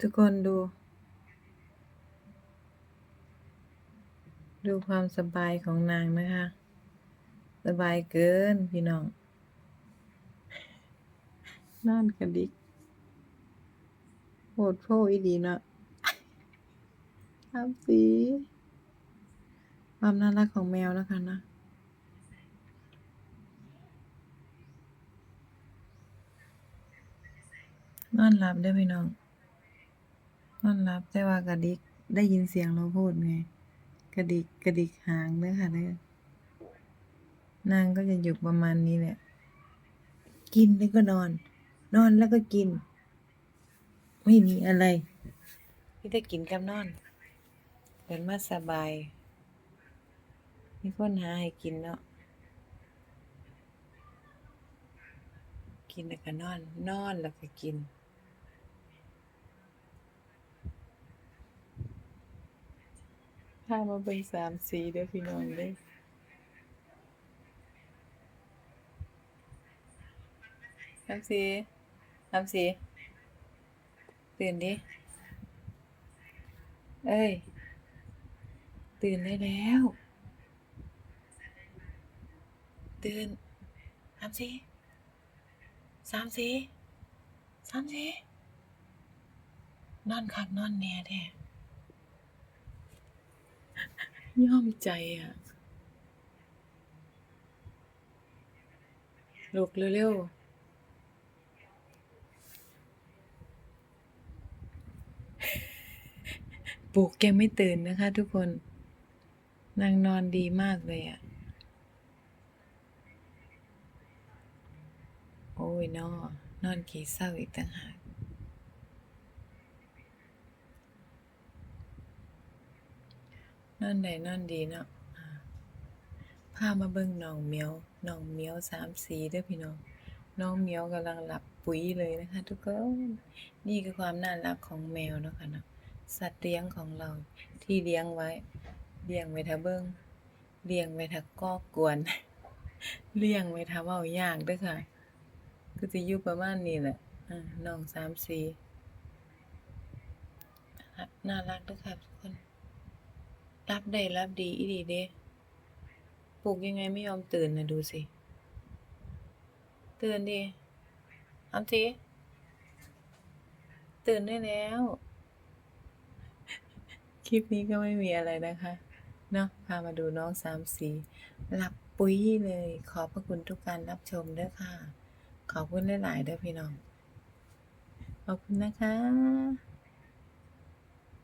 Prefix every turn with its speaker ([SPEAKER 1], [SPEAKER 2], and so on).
[SPEAKER 1] ทุกคนดู ดูความสบายของนางนะคะ สบายเกินพี่น้อง นอนกระดิกโหดโพอีดีเนาะครับสีความน่ารักของแมวนะคะนะนอนหลับได้พี่น้อง นอนหลับแต่ว่ากระดิกได้ยินเสียงเราพูดไง กระดิกกระดิกหางเด้อค่ะเด้อนางก็จะอยู่ประมาณนี้แหละ กินแล้วก็นอน นอนแล้วก็กิน ไม่มีอะไรพี่ได้กินกับนอนเดินมาสบาย มีคนหาให้กินเนาะกินแล้วก็นอน นอนแล้วก็กิน พามาเบิ่งสามสีเด้อพี่น้องเด้อสามสีสามสีตื่นดิ เอ้ย ตื่นได้แล้ว ตื่นสามสีสามสีสามสีนอนคักนอนแน่แท้ ย่อมใจอะ ลุกเร็วๆปลุกแกไม่ตื่นนะคะทุกคน นางนอนดีมากเลยอะ โอ้ยนอนอนกี่เศร้าอีกต่างหาก นอนใดนอนดีเนาะอ่าพามาเบิ่งน้องเมียวน้องเมียวสามสีเด้อพี่น้อง น้องเมียวกำลังหลับปุ๋ยเลยนะคะ ทุกคน นี่คือความน่ารักของแมวเนาะค่ะเนาะ สัตว์เลี้ยงของเราที่เลี้ยงไว้ เลี้ยงไว้ถ้าเบิ่งเลี้ยงไว้ถ้าก่อกวน เลี้ยงไว้ถ้าเว้ายากเด้อค่ะ ก็สิอยู่ประมาณนี้แหละอ่าน้องสามสีน่ารักเด้อค่ะทุกคน รับได้รับดีอีดีเด้ปลุกยังไงไม่ยอมตื่นนะดูสิ ตื่นดิเอาสิตื่นได้แล้ว คลิปนี้ก็ไม่มีอะไรนะคะเนาะพามาดูน้องสามสีหลับปุ๋ยเลย ขอบพระคุณทุกการรับชมด้อค่ะ ขอบคุณหลายๆด้อพี่น้อง ขอบคุณนะคะ